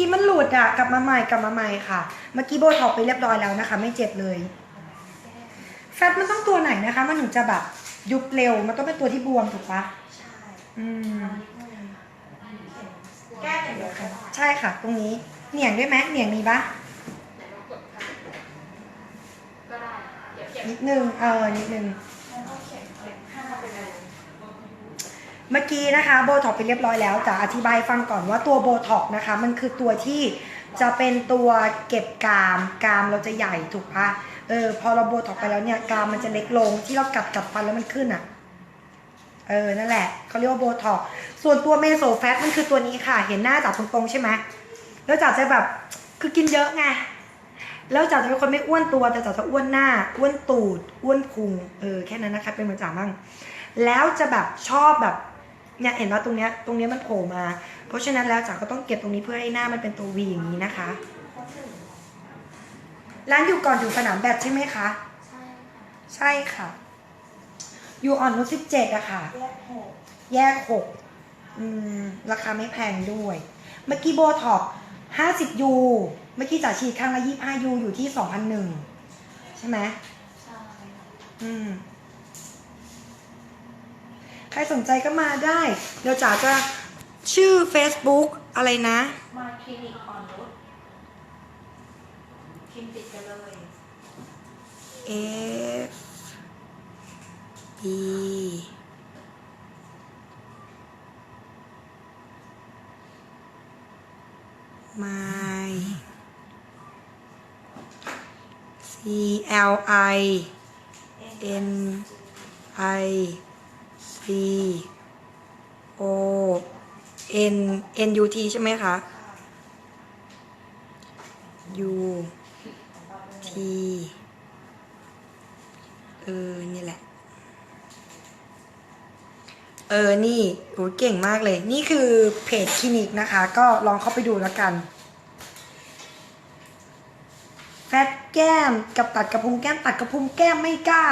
กี้มันหลุดอะ กลับมาใหม่กลับมาใหม่ค่ะ เมื่อกี้โบท็อกไปเรียบร้อยแล้วนะคะ ไม่เจ็บเลย แฟตมันต้องตัวไหนนะคะ มันถึงจะแบบยุบเร็ว มันต้องเป็นตัวที่บวมถูกปะใช่อืมแก้อย่างเดียวกันใช่ค่ะ ตรงนี้ เหนียงด้วยไหมเหนียงมีปะก็ได้เก็บเก็บนิดนึงเออนิดนึง แล้วก็เข็มเข็มข้างมาเป็นอะไร เมื่อกี้นะคะโบท็อกไปเรียบร้อยแล้วจะอธิบายฟังก่อนว่าตัวโบท็อกนะคะ มันคือตัวที่จะเป็นตัวเก็บกามกามเราจะใหญ่ถูกปะเออพอเราโบท็อกไปแล้วเนี่ยกามมันจะเล็กลงที่เรากัดกัดฟันแล้วมันขึ้นอะเออนั่นแหละเขาเรียกว่าโบท็อกส่วนตัวเมโซแฟตมันคือตัวนี้ค่ะ เห็นหน้าจ๋าตรงๆใช่ไหมแล้วจ๋าจะแบบคือกินเยอะไงแล้วจ๋าจะเป็นคนไม่อ้วนตัวแต่จ๋าจะอ้วนหน้า อ้วนตูด อ้วนพุงเออแค่นั้นนะคะเป็นเหมือนจ๋าบ้างแล้วจะแบบชอบแบบ เนี่ยเห็นว่าตรงเนี้ยตรงเนี้ยมันโผล่มา เพราะฉะนั้นแล้วจ๋าก็ต้องเก็บตรงนี้เพื่อให้หน้ามันเป็นตัววีอย่างนี้นะคะ ร้านอยู่ก่อนถึงสนามแบดใช่ไหมคะใช่ค่ะใช่ค่ะ อยู่อ่อนนุชสิบเจ็ดอะค่ะ แยกหกแยกหกอืมราคาไม่แพงด้วย เมื่อกี้โบท็อกห้าสิบยูเมื่อกี้จ๋าฉีดครั้งละยี่ห้ายูอยู่ที่สองพันหนึ่งใช่ไหมใช่อืม ใครสนใจก็มาได้ เดี๋ยวจ๋าจะชื่อ Facebook อะไรนะ มาคลินิกอ่อนนุชคลินิกกันเลย F E my C L I N I C O N N U T ใช่ไหมคะ U T เออ นี่แหละ เออ นี่โหเก่งมากเลย นี่คือเพจคลินิกนะคะ ก็ลองเข้าไปดูแล้วกัน แฟตแก้ม กับตัดกระพุ้งแก้ม ตัดกระพุ้งแก้มไม่กล้า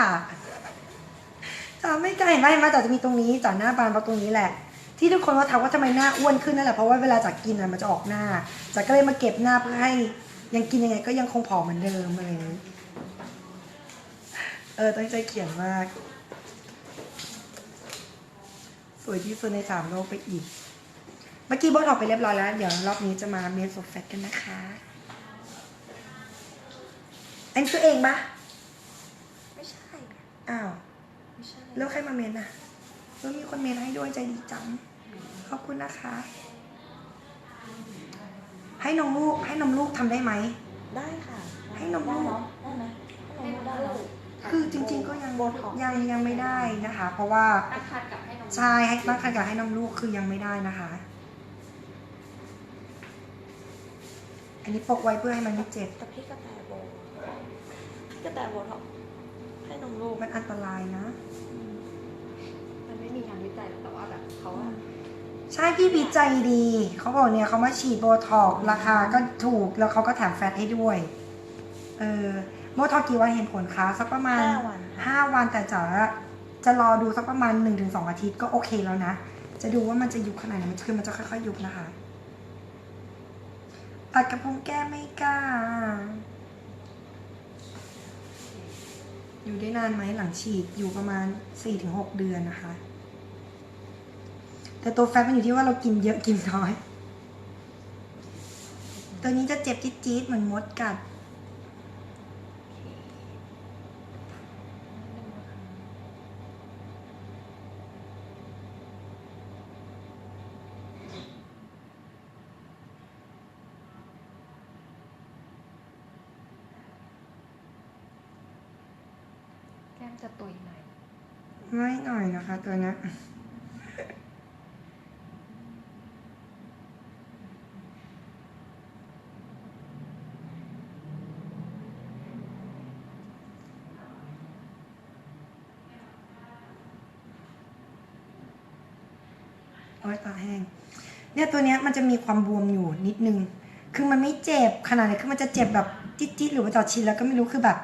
จ๋าไม่กล้าเห็นไหมเห็นไหมจ๋าจะมีตรงนี้จ๋าหน้าบานเพราะตรงนี้แหละ ที่ทุกคนว่าทักว่าทำไมหน้าอ้วนขึ้นนั่นแหละเพราะว่าเวลาจ๋ากินอะมันจะออกหน้าจ๋าก็เลยมาเก็บหน้าเพื่อให้ยังกินยังไงก็ยังคงผอมเหมือนเดิมอะไรอย่างนี้เออตั้งใจเขียนมาก สวยที่สุดในสามโลกไปอีก เมื่อกี้บอสออกไปเรียบร้อยแล้ว เดี๋ยวรอบนี้จะมาเมนโซแฟตกันนะคะอันนี้ตัวเองปะไม่ใช่ อ้าวไม่ใช่ แล้วใครมาเมนอะแล้วมีคนเมนให้ด้วยใจดีจัง ขอบคุณนะคะ ให้นมลูกให้นมลูกทำได้ไหม ได้ค่ะ ให้นมลูกได้เนาะได้ไหมให้นมลูกได้เหรอคือจริง ๆ ก็ยังโบท็อกซ์ยังยังไม่ได้นะคะ เพราะว่าตั้งคันกับให้นมใช่ให้ตั้งคันกับให้นมลูกคือยังไม่ได้นะคะ อันนี้ปกไว้เพื่อให้มันไม่เจ็บแต่พี่กระแตโบพี่กระแตโบท็อกซ์ให้นมลูกมันอันตรายนะ มันไม่มีงานวิจัยแต่ว่าแบบเขาอะใช่พี่วิจัยดี เขาบอกเนี่ยเขามาฉีดโบท็อกซ์ราคาก็ถูกแล้วเขาก็แถมแฟตให้ด้วย เออโบท็อกซ์กี่วันเห็นผลคะสักประมาณห้าวันค่ะห้าวันแต่จะจะรอดูสักประมาณหนึ่งถึงสองอาทิตย์ก็โอเคแล้วนะ จะดูว่ามันจะยุบขนาดไหนมันคือมันจะค่อยๆยุบนะคะตัดกระพุ้งแก้มไม่กล้า อยู่ได้นานไหมหลังฉีดอยู่ประมาณสี่ถึงหกเดือนนะคะ แต่ตัวแฟตมันอยู่ที่ว่าเรากินเยอะกินน้อย ตัวนี้จะเจ็บจี๊ดๆเหมือนมดกัด แก้มจะตุยหน่อย ไม่ห น่อยนะคะ ตัวนี้โอ้ยตาแห้ง เนี่ยตัวเนี้ยมันจะมีความบวมอยู่นิดนึง คือมันไม่เจ็บขนาดไหนคือมันจะเจ็บแบบจิ๊ดๆหรือว่าจอชินแล้วก็ไม่รู้คือแบบ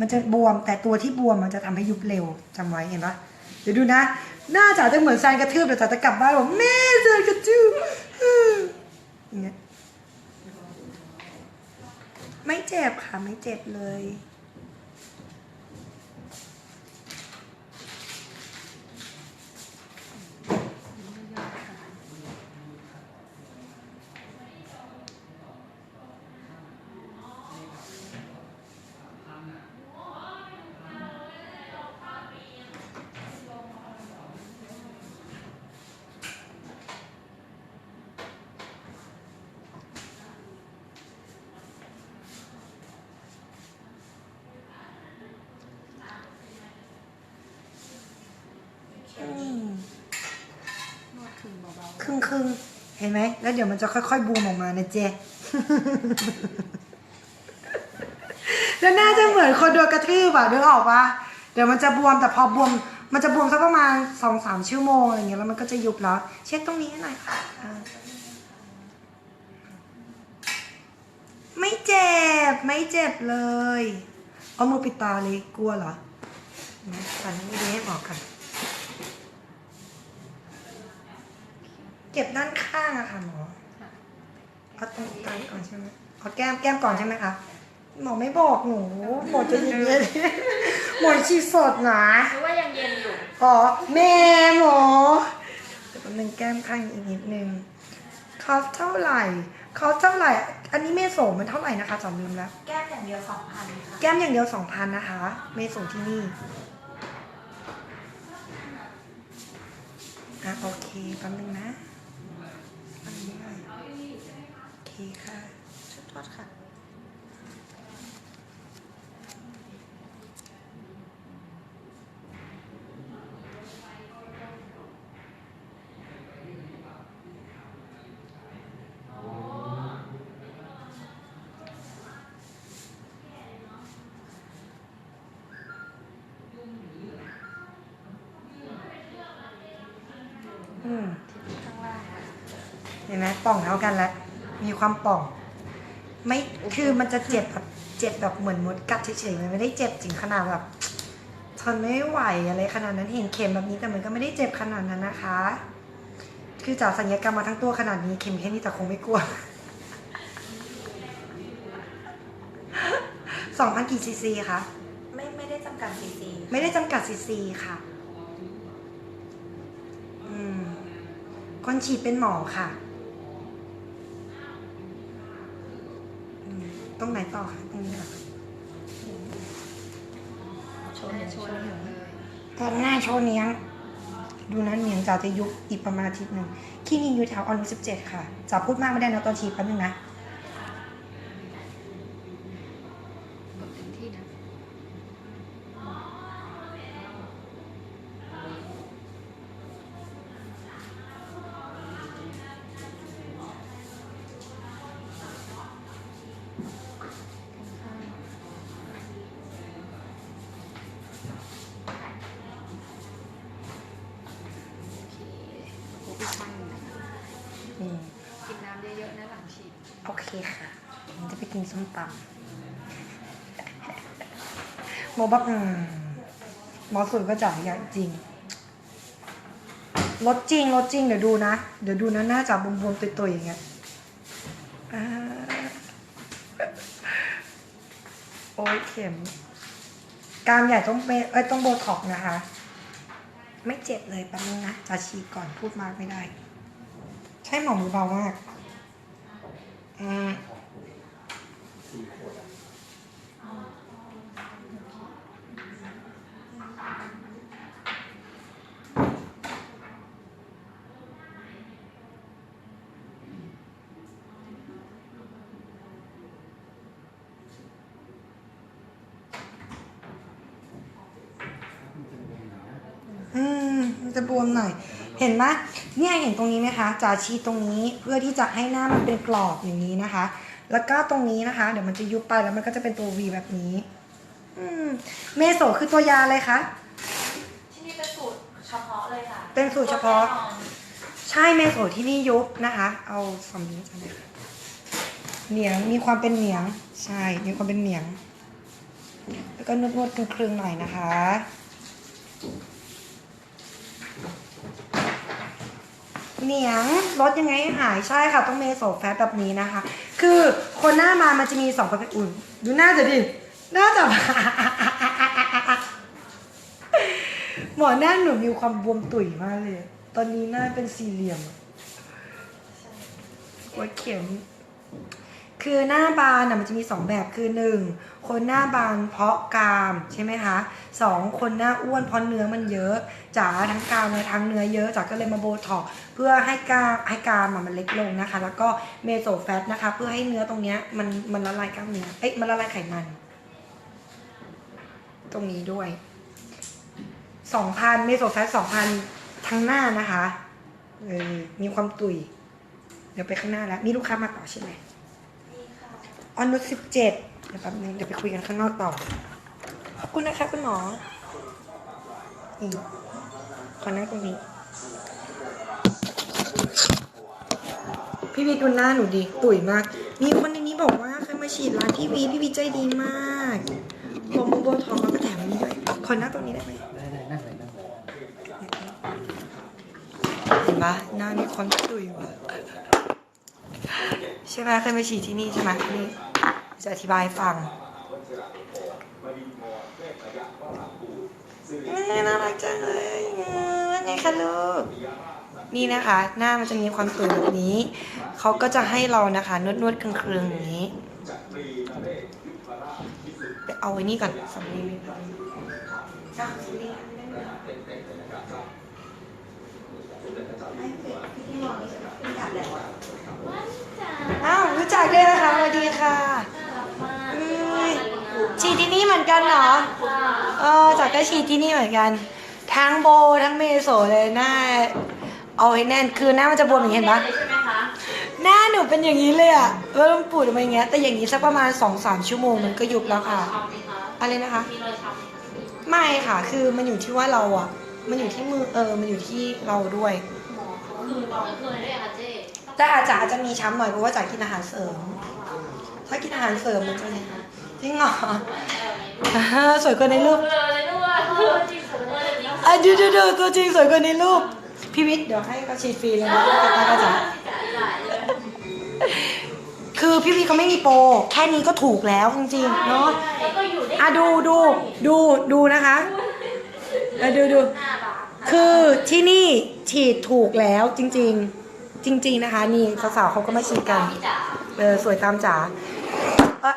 มันจะบวมแต่ตัวที่บวมมันจะทำให้ยุบเร็วจำไว้เห็นปะ ดี๋ยวดูนะ หน้าจ๋าจะเหมือนแซนกระทืบเดี๋ยวจ๋าจะกลับบ้านบอกแม่แซนกระทืบอย่างเงี้ยไม่เจ็บค่ะ ไม่เจ็บเลย รึ่งครึ่งๆเห็นไหม แล้วเดี๋ยวมันจะค่อยๆ บูมออกมานะเจ แล้วน่าจะเหมือนคนโดนกระทืบอะนึกออกปะเดี๋ยวมันจะบวมแต่พอบวม มันจะบวมสักประมาณสองสามชั่วโมงอะไรเงี้ยแล้วมันก็จะยุบแล้ว เช็คตรงนี้ให้หน่อยค่ะอ่าไม่เจ็บ ไม่เจ็บเลย เอามือปิดตาเลยกลัวเหรอนะตันไม่ดีให้หมอกัน ก็บด้านข้างอะค่ะหมอๆค่ะเอาตรงกลางก่อนใช่ไหมเอาแก้มแก้มก่อนใช่ไหมคะหมอไม่บอกหนูหมอจะเย็นๆหมอชีสดนะหรือว่ายังเย็นอยู่อ๋อแม่หมอเดี๋ยวแป๊บนึงแก้มข้างอีกนิดนึงเขาเท่าไหร่เขาเท่าไหร่ อันนี้เมโสมันเท่าไหร่นะคะจำลืมแล้ว แก้มอย่างเดียวสองพันค่ะแก้มอย่างเดียวสองพันนะคะ เมโสที่นี่อะโอเคแป๊บนึงนะอันนี้หน่อย โอเคค่ะชุดทอดค่ะอืมข้างล่างค่ะเห็นไหมป่องเท่ากันแล้ว มีความป่อง ไม่คือมันจะเจ็บแบบเจ็บแบบเหมือนมดกัดเฉยๆมันไม่ได้เจ็บถึงขนาดแบบทนไม่ไหวอะไรขนาดนั้นเห็นเข็มแบบนี้แต่มันก็ไม่ได้เจ็บขนาดนั้นนะคะ คือจากสัญญกรรมมาทั้งตัวขนาดนี้เข็มแค่นี้แต่คงไม่กลัวสองพันกี่ซีซีคะไม่ไม่ได้จำกัดซีซีไม่ได้จำกัดซีซีค่ะ อืมคนฉีดเป็นหมอค่ะ ตรงไหนต่อคะตรงนี้เหรอโชว์เห็นโชว์เห็นเลยตอนหน้าโชว์เนี้ยง ดูนั้นเหนียงจ๋าจะยุบอีกประมาณอาทิตย์หนึ่งคลินิกอยู่แถวอนุสิบเจ็ดค่ะจ๋าพูดมากไม่ได้นะตอนฉีดแป๊บนึงนะ ส้มตำหมอบอกหมอสุดก็จ่ายใหญ่จริงลดจริงลดจริงเดี๋ยวดูนะ เดี๋ยวดูนะหน้าจับบวมๆตัวๆอย่างเงี้ยโอ้ยเข็มกามใหญ่ต้องเปเอ้ยต้องโบท็อกนะคะ ไม่เจ็บเลยแป๊บนึงนะจะฉีดก่อนพูดมากไม่ได้ ใช่หมอมือเบามาก อืมอืมมันจะบวม หน่อย เห็นไหมเนี่ยเห็นตรงนี้ไหมคะจ่าชีดตรงนี้เพื่อที่จะให้หน้ามันเป็นกรอบอย่างนี้นะคะ แล้วก็ตรงนี้นะคะ เดี๋ยวมันจะยุบไปแล้วมันก็จะเป็นตัว V แบบนี้ อืมเมโสคือตัวยาอะไรคะที่นี่เป็นสูตรเฉพาะเลยค่ะเป็นสูตรเฉพาะแน่นอนใช่เมโสที่นี่ยุบนะคะ เอาสำนี้จะเลยค่ะเหนียงมีความเป็นเหนียงใช่มีความเป็นเหนียง แล้วก็นวดๆคลึงๆหน่อยนะคะ เหนียงลดยังไงหายใช่ค่ะ ต้องเมโซแฟตแบบนี้นะคะ คือคนหน้ามามันจะมีสองประเภทอุ่น ดูหน้าจะดิหน้าจะหมอหน้าหนูมีความบวมตุ๋ยมากเลย ตอนนี้หน้าเป็นสี่เหลี่ยมหัวเข็ม คือหน้าบานอะมันจะมีสองแบบคือหนึ่งคนหน้าบานเพราะกามใช่ไหมคะสองคนหน้าอ้วนเพราะเนื้อมันเยอะจ๋าทั้งกามและทั้งเนื้อเยอะจ๋าก็เลยมาโบท็อกเพื่อให้กามให้กามมันเล็กลงนะคะ แล้วก็เมโซแฟตนะคะ เพื่อให้เนื้อตรงเนี้ยมันมันละลายกล้ามเนื้อเอ้ยมันละลายไขมัน ตรงนี้ด้วยสองพันเมโซแฟตสองพันทั้งหน้านะคะเออมีความตุยเดี๋ยวไปข้างหน้าแล้ว มีลูกค้ามาต่อใช่ไหม ออนนุชสิบเจ็ดเดี๋ยวแป๊บนึงเดี๋ยวไปคุยกันข้างนอกต่อ ขอบคุณนะคะคุณหมอนี่ขอนั่งตรงนี้ พี่วีดูหน้าหนูดิตุ๋ยมาก มีคนในนี้บอกว่าเคยมาฉีดร้านพี่วีพี่วีใจดีมากโบมโบทองแล้วก็แถมอันนี้ด้วย ขอนั่งตรงนี้ได้ไหมได้ได้นั่งเลยนั่งเลยเห็นปะหน้ามีความตุ๋ยว่ะ ใช่ไหมเคยมาฉีดที่นี่ใช่ไหมนี่จะอธิบายฟังน่ารักจังเลยว่าไงคะลูก นี่นะคะ หน้ามันจะมีความตุ่ยแบบนี้ เขาก็จะให้เรานะคะ นวดนวดเครืองๆอย่างนี้ไปเอาไว้นี่ก่อนสำลีนจ้ะสำลีอ้าวรู้จักด้วยนะคะสวัสดีค่ะอืมฉีดที่นี่เหมือนกันเหรอเออจากก็ฉีดที่นี่เหมือนกัน ทั้งโบทั้งเมโซเลยหน้าเอาให้แน่นคือหน้ามันจะบวมอย่างนี้เห็นปะใช่ไหมคะหน้าหนูเป็นอย่างนี้เลยอะแล้วมันปูดออกมาอย่างเงี้ย แต่อย่างนี้สักประมาณ2อสามชั่วโมงมันก็ยุบแล้วค่ะช้ำไหมคะอะไรนะคะมีรอยช้ำไหมคะ ไม่ค่ะ คือมันอยู่ที่ว่าเราอะมันอยู่ที่มือเออ มันอยู่ที่เราด้วย หมอเขาคือต้องเคยด้วยค่ะเจ๊ แต่อาจจะอาจจะมีช้ำหน่อยเพราะว่าจากกินอาหารเสริม ถ้ากินอาหารเสริมมันจะจริงเหรอสวยกว่าในรูปเลยด้วยเออจริงสุดเลยจริงอะดูดูดูตัวจริงสวยกว่าในรูปพี่วิทย์เดี๋ยวให้เขาฉีดฟรีเลยนะตาก็จะคือพี่วีเขาไม่มีโปรแค่นี้ก็ถูกแล้วจริงๆเนาะอะดูดูดูดูนะคะอะดูดูคือที่นี่ฉีดถูกแล้วจริง ๆ จริง ๆ นะคะ นี่สาวๆเขาก็มาฉีดกันพี่จ๋าเออสวยตามจ๋าเออ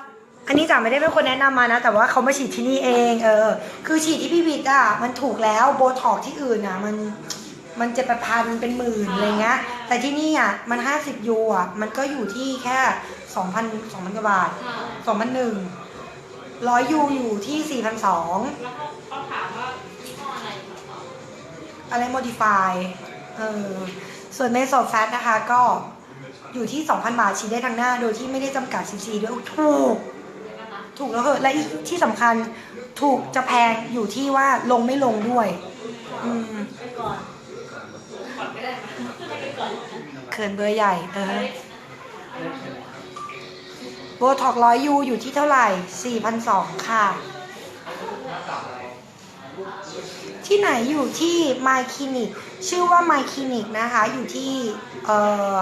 อันนี้จ๋าไม่ได้เป็นคนแนะนำมานะ แต่ว่าเขามาฉีดที่นี่เอง เออ คือฉีดที่พี่วิทย์อะมันถูกแล้วโบท็อกที่อื่นอะมันมันจะเป็นพันเป็นหมื่นอะไรเงี้ย แต่ที่นี่อะมันห้าสิบยูอะมันก็อยู่ที่แค่สองพันสองพันกว่าบาทค่ะสองพันหนึ่งร้อยยูอยู่ที่สี่พันสองแล้วเขาเขาถามว่ายี่ห้ออะไรคะอะไรโมดิฟายเออ ส่วนเมโซแฟตนะคะก็อยู่ที่ 2,000 บาทฉีดได้ทั้งหน้า โดยที่ไม่ได้จำกัดซีซีด้วยถูก ถูกแล้วเหอะและอีกที่สำคัญถูกจะแพงอยู่ที่ว่าลงไม่ลงด้วย อืมเขินเบอร์ใหญ่เออโบท็อกร้อยยูอยู่ที่เท่าไหร่ 4,200 ค่ะ ที่ไหนอยู่ที่ My Clinic ชื่อว่า My Clinic นะคะ อยู่ที่เอ่อ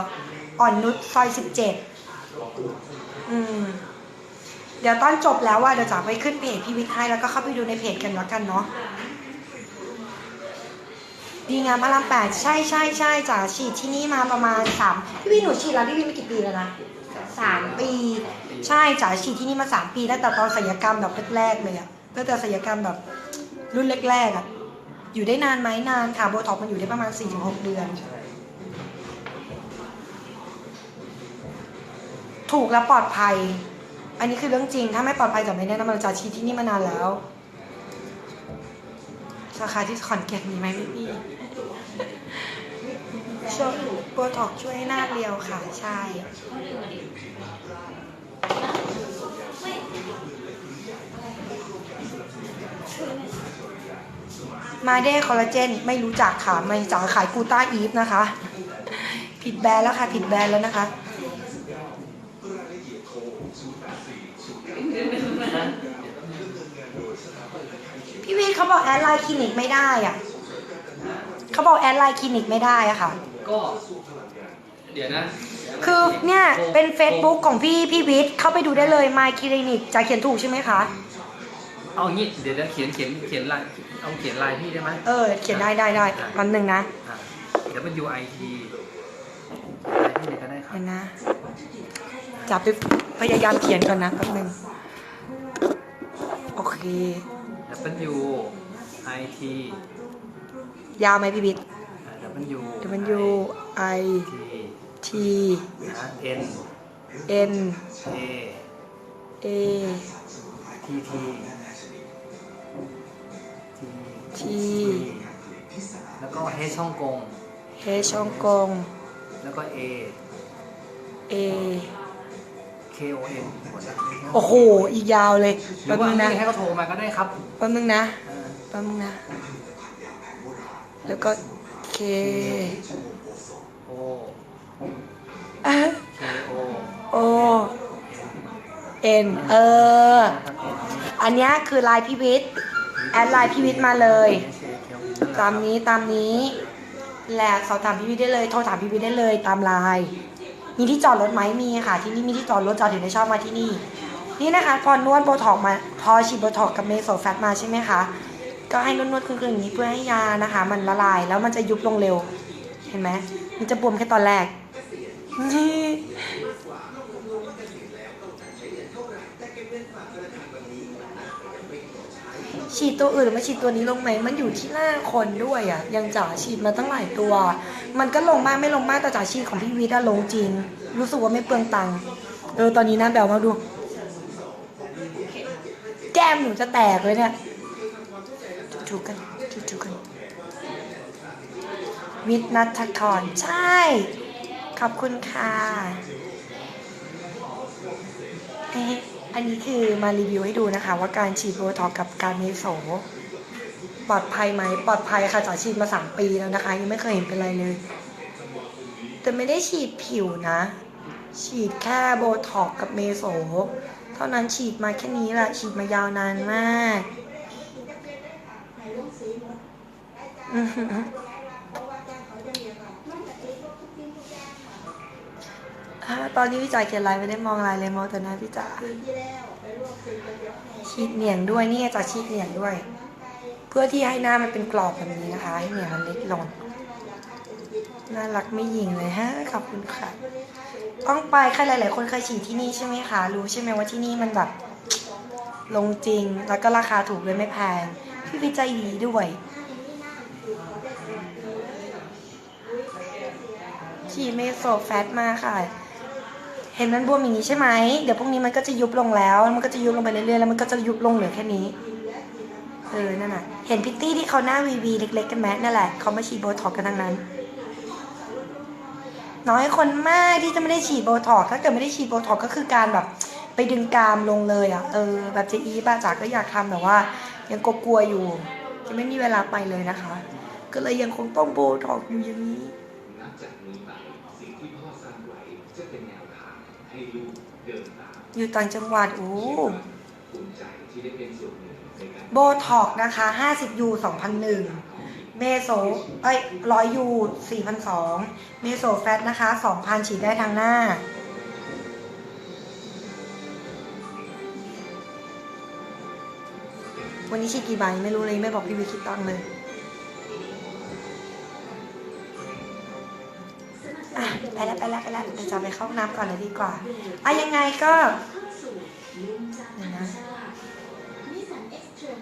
อ่อนนุชซอย 17 อืม เดี๋ยวตอนจบแล้วว่าเดี๋ยวจะไปขึ้นเพจพี่วิทย์ให้แล้วก็เข้าไปดูในเพจกันแล้วกันเนาะดีงามพระรามแปดใช่ใช่ใช่จ๋าฉีดที่นี่มาประมาณสามพี่วิหนูฉีดแล้วพี่วิมากี่ปีแล้วนะสามปี ใช่จ๋าฉีดที่นี่มาสามปีตั้งแต่ตอนศัลยกรรมแบบแรกๆเลยอะตั้งแต่ศัลยกรรมแบบรุ่นแรกๆอะ อยู่ได้นานไหมนานค่ะโบท็อกมันอยู่ได้ประมาณสี่ถึงหกเดือน ถูกและปลอดภัย อันนี้คือเรื่องจริง ถ้าไม่ปลอดภัยจะไม่แนะนำเราจะฉีดที่นี่มานานแล้วสาขาที่ขอนแก่นมีไหมไม่มีช่วยโบท็อกช่วยให้หน้าเรียวค่ะ ใช่เขาลืม มาดิมาเด้คอลลาเจนไม่รู้จักค่ะไม่จากขายกูต้าอีฟนะคะ ผิดแบรนด์แล้วค่ะ ผิดแบรนด์แล้วนะคะพี่วีทเขาบอกแอดไลน์คลินิกไม่ได้อะเขาบอกแอดไลน์คลินิกไม่ได้อะค่ะ ก็ เดี๋ยวนะ คือเนี่ยเป็น Facebook ของพี่พี่วิทย์เข้าไปดูได้เลย My Clinic จะเขียนถูกใช่ไหมคะ เอางี้เดี๋ยวเดี๋ยวเขียนเขียนเขียนลายเอาเขียนลายพี่ได้ไหมเออ เขียนได้ได้ได้วันหนึ่งนะอะเดี๋ยวมัน UIT ลายพี่เลยก็ได้ครับเดี๋ยวนะจับไปพยายามเขียนก่อนนะแป๊บหนึงโอเคเดี๋ยวมัน UIT ยาวไหมพี่วิทย์อะเดี๋ยวมัน U เดี๋ยวมัน U I T T นะ N N A A T T T T แล้วก็ H ช่องกง H ฮ่องกง แล้วก็ A A K O N หมดแล้วโอ้โห อีกยาวเลยหรืแป๊อบว่านึงนะให้เขาโทรมาก็ได้ครับแป๊บนึงนะเออแป๊บนึงนะ แล้วก็ K O อะ K O O N เออ อันเนี้ยคือไลน์พี่วิทย์ แอดไลน์พี่วิทย์มาเลย ตามนี้ตามนี้แหละสอบถามพี่วิทย์ได้เลย โทรถามพี่วิทย์ได้เลย ตามไลน์มีที่จอดรถไหมมีค่ะ ที่นี่มีที่จอดรถจอดถึงได้ชอบมาที่นี่ นี่นะคะ พอนวดโบท็อกมา พอฉีดโบท็อกกับเมโซแฟตมาใช่ไหมคะ ก็ให้นวดๆครึ่งๆอย่างนี้เพื่อให้ยานะคะ มันละลายแล้วมันจะยุบลงเร็ว เห็นไหมมันจะบวมแค่ตอนแรก ฉีดตัวอื่นหรือมาฉีดตัวนี้ลงไหมมันอยู่ที่หน้าคนด้วยอะยังจ๋าฉีดมาตั้งหลายตัว มันก็ลงบ้างไม่ลงบ้างแต่จ๋าฉีดของพี่วิทย์ลงจริง รู้สึกว่าไม่เปลืองตังค์เออตอนนี้นะแบลมาดู แก้มหนูจะแตกเลยเนี่ยถูกกันถูกกัน วิทย์นัทกรใช่ ขอบคุณค่ะ อันนี้คือมารีวิวให้ดูนะคะ ว่าการฉีดโบท็อกกับการเมโสปลอดภัยไหมปลอดภัยค่ะจ๋าฉีดมาสามปีแล้วนะคะ ยังไม่เคยเห็นเป็นไรเลย แต่ไม่ได้ฉีดผิวนะ ฉีดแค่โบท็อกกับเมโสเท่านั้นฉีดมาแค่นี้แหละฉีดมายาวนานมากอื้อหือ อ่า ตอนนี้พี่จ๋าเขียนลายไม่ได้มองลายเลยมองแต่หน้าพี่จ๋าชีดเหนียงด้วยนี่ไงจ๋าชีดเหนียงด้วย เพื่อที่ให้หน้ามันเป็นกรอบแบบนี้นะคะ ให้เหนียงมันเล็กลงน่ารักไม่หยิงเลยฮะขอบคุณค่ะ ต้องไปใครหลาย ๆ คนเคยฉีดที่นี่ใช่ไหมคะ รู้ใช่ไหมว่าที่นี่มันแบบ ลงจริงแล้วก็ราคาถูกเลยไม่แพง พี่วิจัยดีด้วย ฉีดเมโซแฟตมาค่ะ เห็นมันบวมอย่างนี้ใช่ไหมเดี๋ยวพรุ่งนี้มันก็จะยุบลงแล้ว มันก็จะยุบลงไปเรื่อยๆแล้วมันก็จะยุบลงเหลือแค่นี้เออนั่นน่ะ เห็นพิตตี้ที่เขาหน้าวีวีเล็ก ๆ กันไหมนั่นแหละเขามาฉีดโบท็อกกันทั้งนั้น น้อยคนมากที่จะไม่ได้ฉีดโบท็อกถ้าเกิดไม่ได้ฉีดโบท็อกก็คือการแบบไปดึงกรามลงเลยอะเออแบบเจอีป้าจ๋าก็อยากทำแต่ว่า ยังกลัวๆอยู่ยังไม่มีเวลาไปเลยนะคะ ก็เลยยังคงต้องโบท็อกอยู่อย่างนี้ อยู่ต่างจังหวัดโอ้โบท็อกนะคะ 50ยู2,001 เมโซเอ้ย100ยู4,200เมโซแฟตนะคะ 2,000 ฉีดได้ทางหน้า วันนี้ฉีดกี่ใบไม่รู้เลย ไม่บอกพี่วิคิดตังค์เลย ไปแล้วไปแล้วไปแล้วเดี๋ยวจะไปเข้าห้องน้ำก่อนเลยดีกว่าอะยังไงก็นะ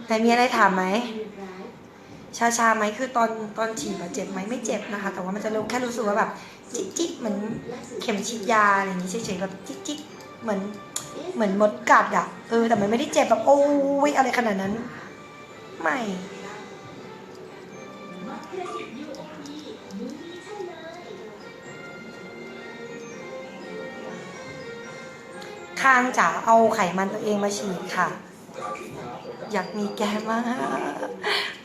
ไหนมีอะไรถามไหมชาชาไหมคือตอนตอนฉีดอะเจ็บไหมไม่เจ็บนะคะ แต่ว่ามันจะรู้แค่รู้สึกว่าแบบจิ๊กจิ๊กเหมือนเข็มฉีดยาอะไรอย่างงี้เฉยๆแบบจิ๊กจิ๊กเหมือนเหมือนมดกัดอะเออแต่มันไม่ได้เจ็บแบบโอ้ยอะไรขนาดนั้น ไม่ คางจ๋าเอาไขมันตัวเองมาฉีดค่ะ อยากมีแกมาก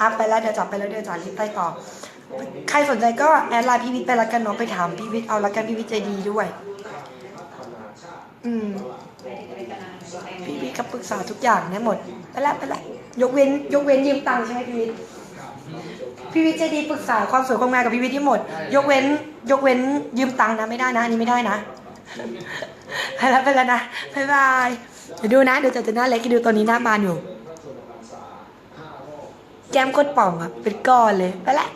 อะไปแล้วเดี๋ยวจ๋าไปแล้วเดี๋ยวจ๋ารีบไปต่อ ใครสนใจก็แอดไลน์พี่วิทย์ไปละกันเนาะไปถามพี่วิทย์เอาละกันพี่วิทย์ใจดีด้วย อืมพี่วิทย์ก็ปรึกษาทุกอย่างได้หมดไปแล้วไปแล้วยกเว้น ยกเว้นยืมตังค์ใช่ไหมพี่วิทย์พี่วิทย์ใจดีปรึกษาความสวยความงามกับพี่วิทย์ที่หมด ยกเว้น ยกเว้นยืมตังค์นะไม่ได้นะอันนี้ไม่ได้นะ ไปแล้วไปแล้วนะบ๊ายบายเดี๋ยวดูนะเดี๋ยวจะจะหน้าเล็กให้ดูตอนนี้หน้าบานอยู่ แก้มก้นป่องอะเป็นก้อนเลย ไปแล้ว